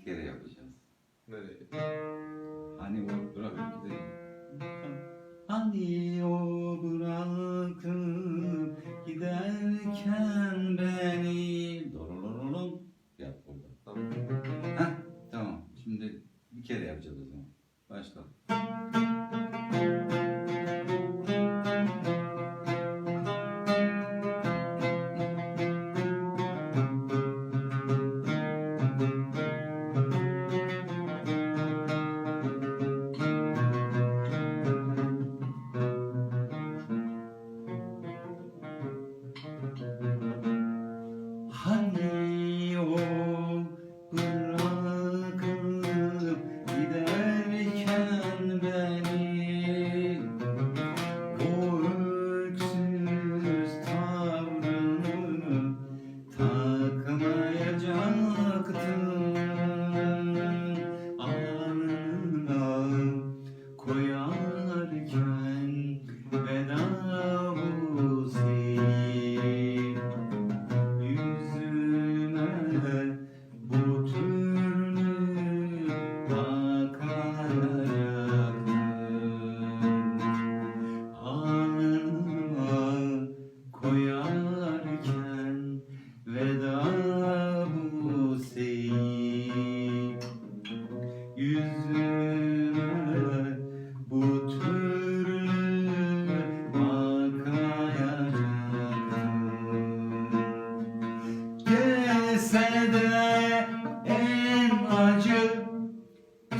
iki kere yapacağız. Nereye? Hani o bırakıp gidelim. Hani o bırakıp giderken beni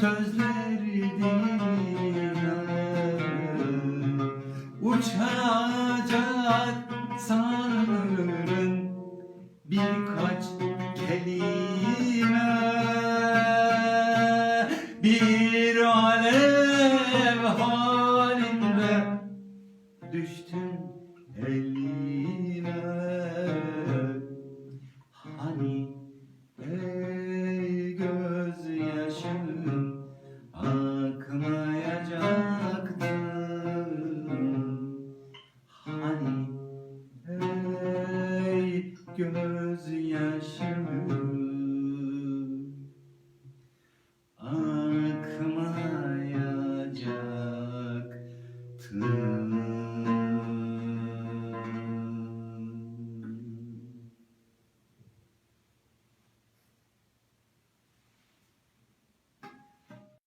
sözler dilime Uçacak sanırım birkaç kelime. Bir alev halinde düştüm elime. gözyaşımı.